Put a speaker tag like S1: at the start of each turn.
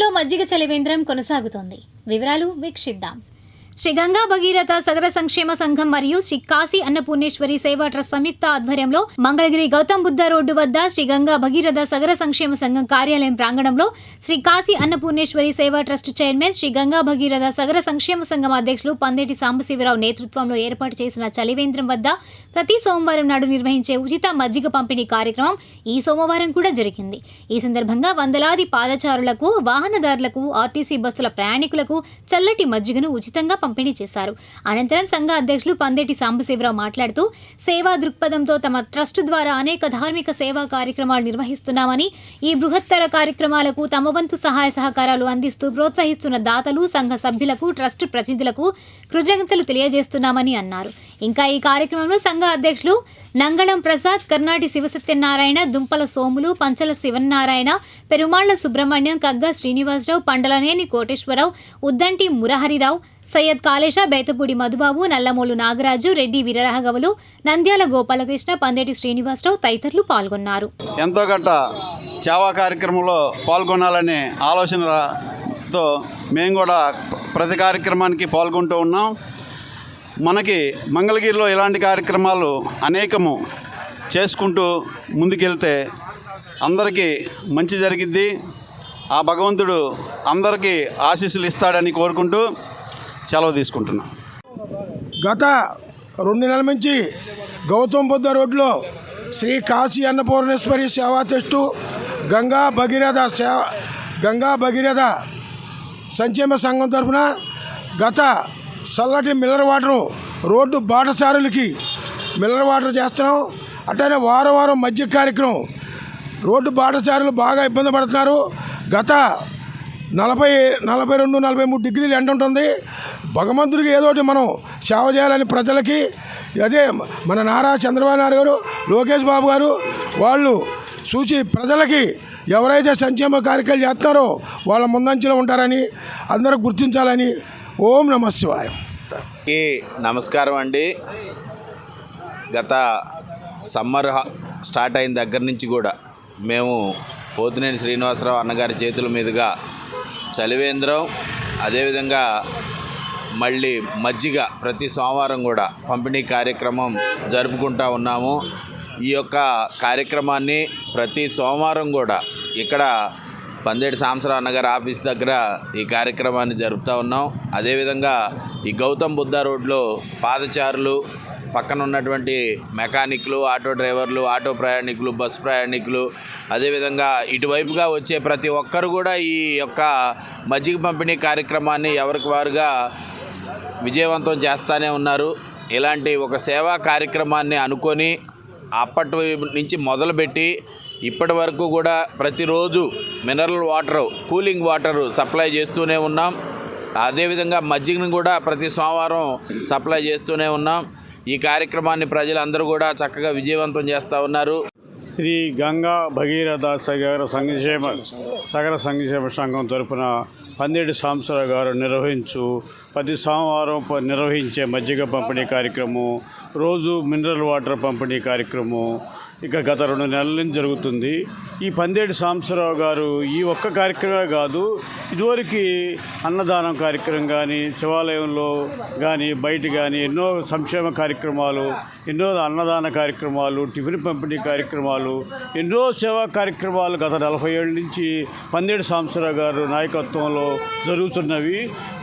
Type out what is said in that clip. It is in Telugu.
S1: మజ్జిగ చలివేంద్రం కొనసాగుతోంది. వివరాలు వీక్షిద్దాం. శ్రీ గంగా భగీరథ సగర సంక్షేమ సంఘం మరియు శ్రీ కాశీ అన్నపూర్ణేశ్వరి సేవా ట్రస్ట్ సంయుక్త ఆధ్వర్యంలో మంగళగిరి గౌతమ్ బుద్ధ రోడ్డు వద్ద శ్రీ గంగా భగీరథ సగర సంక్షేమ సంఘం కార్యాలయం ప్రాంగణంలో శ్రీ కాశీ అన్నపూర్ణేశ్వరి సేవా ట్రస్ట్ చైర్మన్ శ్రీ గంగా భగీరథ సగర సంక్షేమ సంఘం అధ్యక్షులు పందేటి సాంబశివరావు నేతృత్వంలో ఏర్పాటు చేసిన చలివేంద్రం వద్ద ప్రతి సోమవారం నాడు నిర్వహించే ఉచిత మజ్జిగ పంపిణీ కార్యక్రమం ఈ సోమవారం కూడా జరిగింది. ఈ సందర్భంగా వందలాది పాదచారులకు వాహనదారులకు ఆర్టీసీ బస్సుల ప్రయాణికులకు చల్లటి మజ్జిగను ఉచితంగా పంపిణీ చేశారు. అనంతరం సంఘ అధ్యక్షులు పందేటి సాంబశివరావు మాట్లాడుతూ సేవా దృక్పథంతో తమ ట్రస్ట్ ద్వారా అనేక ధార్మిక సేవా కార్యక్రమాలు నిర్వహిస్తున్నామని ఈ బృహత్తర కార్యక్రమాలకు తమ వంతు సహాయ సహకారాలు అందిస్తూ ప్రోత్సహిస్తున్న దాతలు సంఘ సభ్యులకు ట్రస్ట్ ప్రతినిధులకు కృతజ్ఞతలు తెలియజేస్తున్నామని అన్నారు. ఇంకా ఈ కార్యక్రమంలో సంఘ అధ్యక్షులు నంగళం ప్రసాద్ కర్ణాటి శివసత్యనారాయణ దుంపల సోములు పంచల శివనారాయణ పెరుమాళ్ళ సుబ్రహ్మణ్యం కగ్గ శ్రీనివాసరావు పండలనేని కోటేశ్వరరావు ఉద్దంటి మురహరిరావు సయ్యద్ కాళేష బేతపూడి మధుబాబు నల్లమూలు నాగరాజు రెడ్డి వీరరాఘవులు నంద్యాల గోపాలకృష్ణ పందేటి శ్రీనివాసరావు తదితరులు పాల్గొన్నారు.
S2: ఎంతో గట్ట చావా కార్యక్రమంలో పాల్గొనాలనే ఆలోచనతో మేము కూడా ప్రతి కార్యక్రమానికి పాల్గొంటూ ఉన్నాం. మనకి మంగళగిరిలో ఇలాంటి కార్యక్రమాలు అనేకము చేసుకుంటూ ముందుకెళ్తే అందరికీ మంచి జరిగిద్ది. ఆ భగవంతుడు అందరికీ ఆశీస్సులు ఇస్తాడని కోరుకుంటూ సెలవు తీసుకుంటున్నాం.
S3: గత రెండు నెలల నుంచి గౌతమ్ బుద్ధ రోడ్లో శ్రీ కాశీ అన్నపూర్ణేశ్వరి సేవా ట్రస్టు గంగా భగీరథ సేవ గంగా భగీరథ సంక్షేమ సంఘం తరఫున గత చల్లటి మిల్లర్ వాటరు రోడ్డు బాటసారులకి మిల్లర్ వాటర్ చేస్తున్నాం. అట్లనే వారం వారం మధ్య కార్యక్రమం. రోడ్డు బాటసారులు బాగా ఇబ్బంది పడుతున్నారు. గత నలభై నలభై రెండు నలభై మూడు డిగ్రీలు ఎండ ఉంటుంది. భగవంతుడికి ఏదో ఒకటి మనం సేవ చేయాలని ప్రజలకి అదే మన నారా చంద్రబాబు నాయుడు గారు లోకేష్ బాబు గారు వాళ్ళు చూసి ప్రజలకి ఎవరైతే సంక్షేమ కార్యక్రమాలు చేస్తున్నారో వాళ్ళ ముందంచెలో ఉంటారని అందరూ గుర్తించాలని ఓం నమ శివాయ.
S4: ఈ నమస్కారం అండి. గత సమ్మర్ స్టార్ట్ అయిన దగ్గర నుంచి కూడా మేము పోతినేని శ్రీనివాసరావు అన్నగారి చేతుల మీదుగా చలివేంద్రం అదేవిధంగా మళ్ళీ మజ్జిగ ప్రతి సోమవారం కూడా పంపిణీ కార్యక్రమం జరుపుకుంటా ఉన్నాము. ఈ యొక్క కార్యక్రమాన్ని ప్రతి సోమవారం కూడా ఇక్కడ పందేటి సాంసరావు అన్నగారి ఆఫీస్ దగ్గర ఈ కార్యక్రమాన్ని జరుపుతూ ఉన్నాం. అదేవిధంగా ఈ గౌతమ్ బుద్ధ రోడ్లో పాదచారులు పక్కన ఉన్నటువంటి మెకానిక్లు ఆటో డ్రైవర్లు ఆటో ప్రయాణికులు బస్సు ప్రయాణికులు అదేవిధంగా ఇటువైపుగా వచ్చే ప్రతి ఒక్కరు కూడా ఈ యొక్క మజ్జిగ పంపిణీ కార్యక్రమాన్ని ఎవరికి వారుగా విజయవంతం చేస్తూనే ఉన్నారు. ఇలాంటి ఒక సేవా కార్యక్రమాన్ని అనుకొని అప్పటి నుంచి మొదలుపెట్టి ఇప్పటి వరకు కూడా ప్రతిరోజు mineral water cooling water supply చేస్తూనే ఉన్నాం. అదేవిధంగా మజ్జిగను కూడా ప్రతి సోమవారం సప్లై చేస్తూనే ఉన్నాం. ఈ కార్యక్రమాన్ని ప్రజలందరూ కూడా చక్కగా విజయవంతం చేస్తూ ఉన్నారు.
S5: శ్రీ గంగా భగీరథ సగర సంక్షేమ సగర సంక్షేమ సంఘం తరపున పందేటి సాంసరావు గారు నిర్వహించు ప్రతి సోమవారం ప- నిర్వహించే మజ్జిగ పంపిణీ కార్యక్రమం రోజు మినరల్ వాటర్ పంపిణీ కార్యక్రమం ఇక గత రెండు నెలల నుంచి జరుగుతుంది. ఈ పందేటి సాంబశివరావు గారు ఈ ఒక్క కార్యక్రమమే కాదు ఇదివరకు అన్నదానం కార్యక్రమం కానీ శివాలయంలో కానీ బయట కానీ ఎన్నో సంక్షేమ కార్యక్రమాలు ఎన్నో అన్నదాన కార్యక్రమాలు టిఫిన్ పంపిణీ కార్యక్రమాలు ఎన్నో సేవా కార్యక్రమాలు గత నలభై ఏళ్ళ నుంచి పందేటి సాంబశివరావు గారు నాయకత్వంలో జరుగుతున్నవి. ఈ